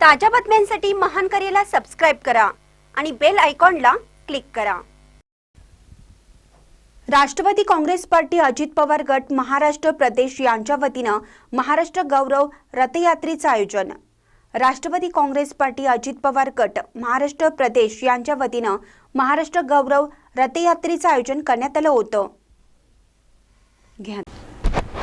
ताज्या बातम्यांसाठी महान करेला सबस्क्राईब करा आणि बेल आयकॉनला क्लिक करा. राष्ट्रवादी काँग्रेस पार्टी अजित पवार गट महाराष्ट्र प्रदेश यांच्या वतीनं महाराष्ट्र गौरव रथयात्रेचं आयोजन. राष्ट्रवादी काँग्रेस पार्टी अजित पवार गट महाराष्ट्र प्रदेश यांच्या वतीनं महाराष्ट्र गौरव रथयात्रेचं आयोजन करण्यात आलं होतं. घ्या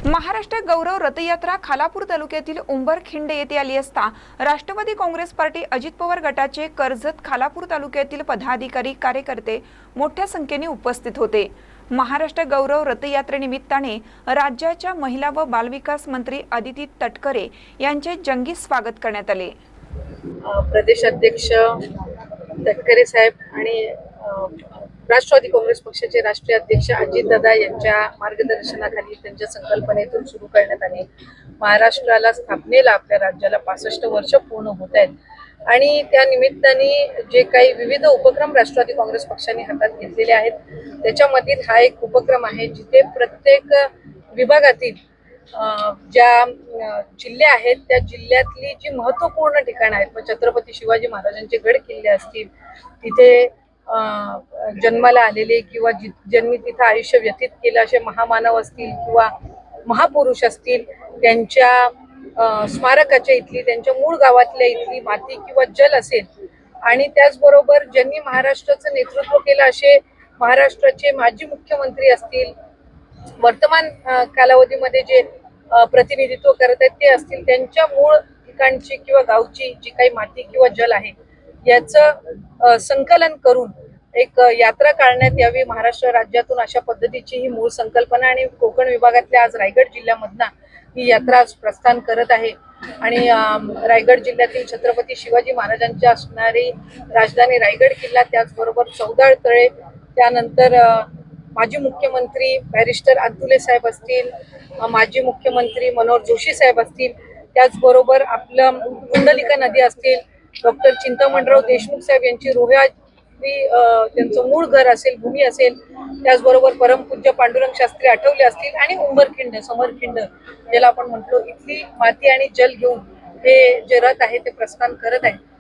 महाराष्ट्र गौरव रथयात्रा खालापूर तालुक्यातील उंबरखिंड येथे आली असता राष्ट्रवादी काँग्रेस पार्टी अजित पवार गटाचे कर्जत खालापूर तालुक्यातील पदाधिकारी कार्यकर्ते मोठ्या संख्येने उपस्थित होते. महाराष्ट्र गौरव रथयात्रेनिमित्ताने राज्याच्या महिला व बालविकास मंत्री आदिती तटकरे यांचे जंगी स्वागत करण्यात आले. प्रदेश प्रदेशाध्यक्ष तटकरे साहेब आणि राष्ट्रवादी काँग्रेस पक्षाचे राष्ट्रीय अध्यक्ष अजितदादा यांच्या मार्गदर्शनाखाली त्यांच्या संकल्पनेतून सुरू करण्यात आले. महाराष्ट्राला स्थापनेला आपल्या राज्याला पासष्ट वर्ष पूर्ण होत आहेत. आणि त्या निमित्ताने जे काही विविध उपक्रम राष्ट्रवादी काँग्रेस पक्षाने हातात घेतलेले आहेत त्याच्यामधील हा एक उपक्रम आहे जिथे प्रत्येक विभागातील ज्या जिल्हे आहेत त्या जिल्ह्यातली जी महत्त्वपूर्ण ठिकाणं आहेत मग छत्रपती शिवाजी महाराजांचे गड किल्ले असतील तिथे जन्माला आलेले किंवा जि ज्यांनी तिथं आयुष्य व्यतीत केलं असे महामानव असतील किंवा महापुरुष असतील त्यांच्या स्मारकाच्या इथली त्यांच्या मूळ गावातल्या इथली माती किंवा जल असेल आणि त्याचबरोबर ज्यांनी महाराष्ट्राचं नेतृत्व केलं असे महाराष्ट्राचे माजी मुख्यमंत्री असतील वर्तमान कालावधीमध्ये जे प्रतिनिधित्व करत आहेत ते असतील त्यांच्या मूळ ठिकाणची किंवा गावची जी काही माती किंवा जल आहे याचं संकलन करून एक यात्रा काढण्यात यावी महाराष्ट्र राज्यातून अशा पद्धतीची ही मूळ संकल्पना आणि कोकण विभागातल्या आज रायगड जिल्ह्यामधनं ही यात्रा आज प्रस्थान करत आहे. आणि रायगड जिल्ह्यातील छत्रपती शिवाजी महाराजांची असणारी राजधानी रायगड किल्ला त्याचबरोबर चौदाळ तळे त्यानंतर माजी मुख्यमंत्री बॅरिस्टर अब्दुले साहेब असतील माजी मुख्यमंत्री मनोहर जोशी साहेब असतील त्याचबरोबर आपलं कुंडलिका नदी असतील डॉक्टर चिंतामणराव देशमुख साहेब यांची रोह्या त्यांचं मूळ घर असेल भूमी असेल त्याचबरोबर परमपूज्य पांडुरंग शास्त्री आठवले असतील आणि उंबरखिंड समरखिंड ज्याला आपण म्हणतो इथली माती आणि जल घेऊन हे जे रथ आहे ते प्रस्थान करत आहे.